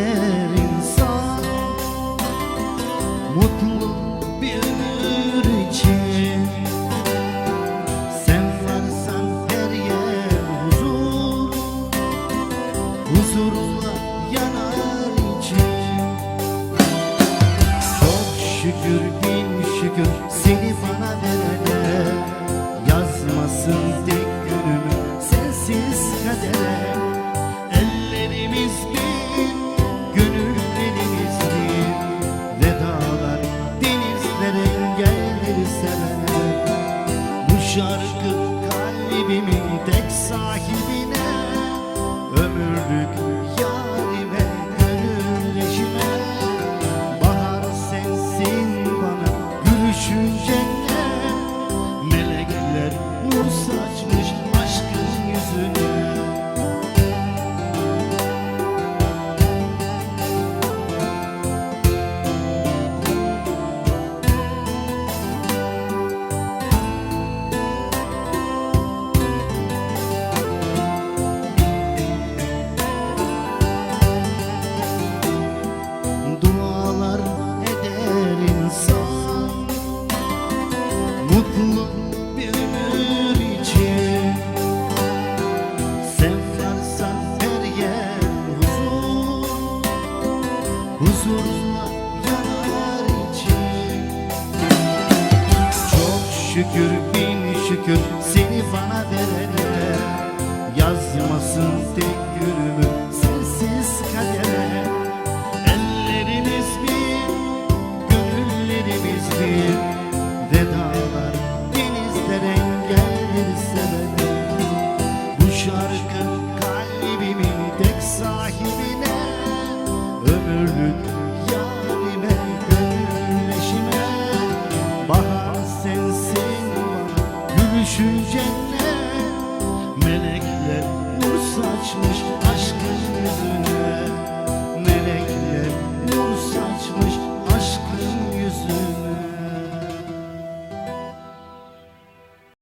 eder insan Mutlu bir için Sen varsan her yer huzur Huzurla yanar için Çok şükür bin şükür seni bana verene Yazmasın diye. şarkı kalbimin tek sahibine. Ömürlük yarime gönül eşime Bahar sensin bana gülüşün cennet Melekler nur saçı huzurla yanar içim Çok şükür bin şükür seni bana verene Yazmasın tek günümü saçmış aşkın yüzüne Melekler nur saçmış.